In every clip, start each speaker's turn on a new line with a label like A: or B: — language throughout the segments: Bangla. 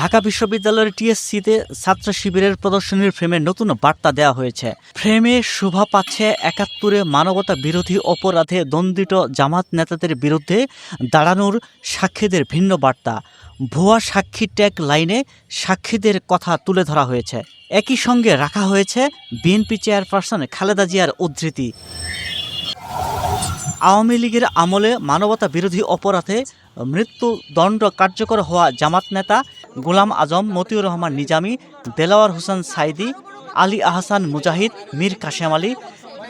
A: ঢাকা বিশ্ববিদ্যালয়ের টিএসসিতে ছাত্র শিবিরের প্রদর্শনীর ফ্রেমে নতুন বার্তা দেওয়া হয়েছে। ফ্রেমে শোভা পাচ্ছে একাত্তরে মানবতা বিরোধী অপরাধে দণ্ডিত জামাত নেতাদের বিরুদ্ধে দাঁড়ানোর সাক্ষীদের ভিন্ন বার্তা। ভুয়া সাক্ষী ট্যাগ লাইনে সাক্ষীদের কথা তুলে ধরা হয়েছে। একই সঙ্গে রাখা হয়েছে বিএনপি চেয়ারপারসন খালেদা জিয়ার উদ্ধৃতি। আওয়ামী লীগের আমলে মানবতা বিরোধী অপরাধে মৃত্যুদণ্ড কার্যকর হওয়া জামাত নেতা গোলাম আজম মতিউর রহমান নিজামী, দেলাওয়ার হোসেন সাইদি, আলী আহসান মুজাহিদ, মীর কাশেম আলী,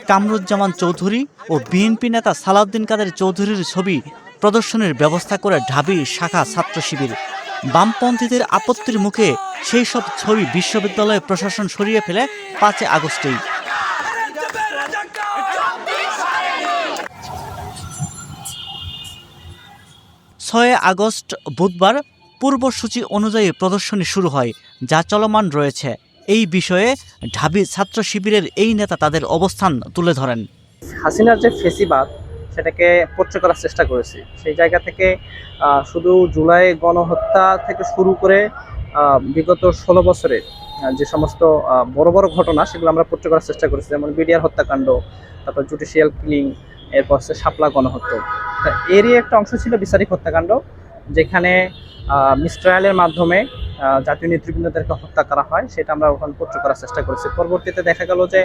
A: কামরুজ্জামান চৌধুরী ও বিএনপি নেতা সালাউদ্দিন কাদের চৌধুরীর ছবি প্রদর্শনের ব্যবস্থা করে ঢাবি শাখা ছাত্র শিবির। বামপন্থীদের আপত্তির মুখে সেই সব ছবি বিশ্ববিদ্যালয় প্রশাসন সরিয়ে ফেলে পাঁচই আগস্টেই। ছয় আগস্ট বুধবার পূর্বসূচি অনুযায়ী প্রদর্শনী শুরু হয়, যা চলমান রয়েছে। এই বিষয়ে ঢাবি ছাত্র শিবিরের এই নেতা তাদের অবস্থান তুলে ধরেন।
B: হাসিনার যে ফেসিবাদ, সেটাকে পোট্রে করার চেষ্টা করেছি। সেই জায়গা থেকে শুধু জুলাই গণহত্যা থেকে শুরু করে বিগত ষোলো বছরে যে সমস্ত বড় বড় ঘটনা, সেগুলো আমরা পোট্রে করার চেষ্টা করেছি। যেমন বিডিআর হত্যাকাণ্ড, তারপর জুডিশিয়াল কিলিং, এরপর হচ্ছে শাপলা গণহত্যা। তা এরই একটা অংশ ছিল বিচারিক হত্যাকাণ্ড, যেখানে মিসট্রায়ালের মাধ্যমে জাতীয় নেতৃবৃন্দদেরকে হত্যা করা হয়, সেটা আমরা ওখানে পোট্রে করার চেষ্টা করেছি। পরবর্তীতে দেখা গেল যে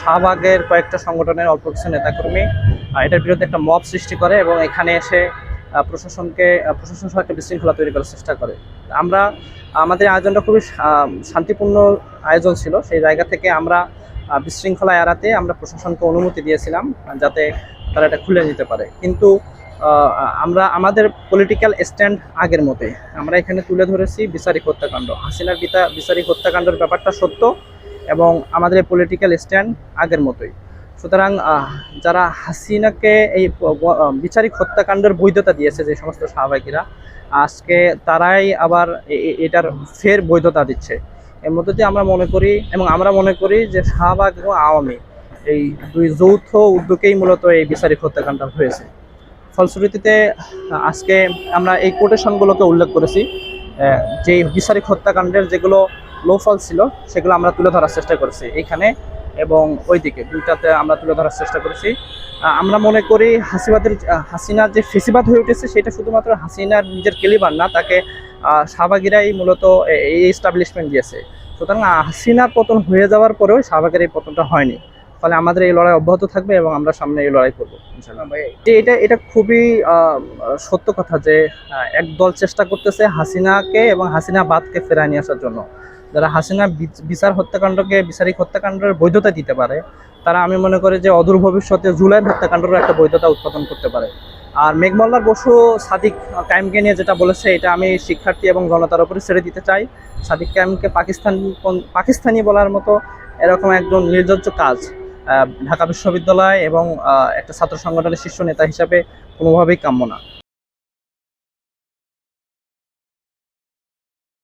B: শাহবাগের কয়েকটা সংগঠনের অল্প কিছু নেতাকর্মী এটার বিরুদ্ধে একটা মব সৃষ্টি করে এবং এখানে এসে প্রশাসনকে প্রশাসন সহ একটা বিশৃঙ্খলা তৈরি করার চেষ্টা করে। আমরা, আমাদের আয়োজনটা খুবই শান্তিপূর্ণ আয়োজন ছিল। সেই জায়গা থেকে আমরা বিশৃঙ্খলা এড়াতে আমরা প্রশাসনকে অনুমতি দিয়েছিলাম, যাতে তারা এটা খুলে নিতে পারে। কিন্তু আমরা, আমাদের পলিটিক্যাল স্ট্যান্ড আগের মতোই। আমরা এখানে তুলে ধরেছি বিচারিক হত্যাকাণ্ড। হাসিনার পিতা, বিচারিক হত্যাকাণ্ডের ব্যাপারটা সত্য এবং আমাদের পলিটিক্যাল স্ট্যান্ড আগের মতোই। সুতরাং যারা হাসিনাকে এই বিচারিক হত্যাকাণ্ডের বৈধতা দিয়েছে যে সমস্ত শাহবাগীরা আজকে তারাই আবার এটার ফের বৈধতা দিচ্ছে। এর মধ্যে দিয়ে আমরা মনে করি এবং আমরা মনে করি যে শাহবাগ এবং আওয়ামী এই দুই যৌথ উদ্যোগেই মূলত এই বিচারিক হত্যাকাণ্ড হয়েছে। ফলশ্রুতিতে, আজকে আমরা এই কোটেশনগুলোকে উল্লেখ করেছি। যে বিচারিক হত্যাকাণ্ডের যেগুলো লোফল ছিল, সেগুলো আমরা তুলে ধরার চেষ্টা করেছি এইখানে এবং ওইদিকে। দুইটাতে আমরা তুলে ধরার চেষ্টা করেছি। আমরা মনে করি হাসিবাদের হাসিনার যে ফেসিবাদ হয়ে উঠেছে, সেটা শুধুমাত্র হাসিনার নিজের কেলিবার না, তাকে শাহবাগীরাই মূলত এই এস্টাবলিশমেন্ট দিয়েছে। সুতরাং হাসিনার পতন হয়ে যাওয়ার পরেও শাহবাগের এই পতনটা হয়নি। ফলে আমাদের এই লড়াই অব্যাহত থাকবে এবং আমরা সামনে এই লড়াই করব যে এটা এটা খুবই সত্য কথা যে আহ, এক দল চেষ্টা করতেছে হাসিনাকে এবং হাসিনা বাদকে ফেরায় নিয়ে আসার জন্য। যারা হাসিনা বিচ- বিচার হত্যাকাণ্ডকে বিচারিক হত্যাকাণ্ডের বৈধতা দিতে পারে তারা আমি মনে করি যে অদূর ভবিষ্যতে জুলাই হত্যাকাণ্ডের একটা বৈধতা উৎপাদন করতে পারে। আর মেঘমল্লার বসু সাদিক কায়েমকে নিয়ে যেটা বলেছে এটা আমি শিক্ষার্থী এবং জনতার উপরে ছেড়ে দিতে চাই। সাদিক কায়েমকে পাকিস্তান পাকিস্তানি বলার মতো এরকম একজন নির্লজ্জ কাজ ঢাকা বিশ্ববিদ্যালয় এবং একটা ছাত্র সংগঠনের শীর্ষ নেতা হিসাবে কোনোভাবেই কাম্য না।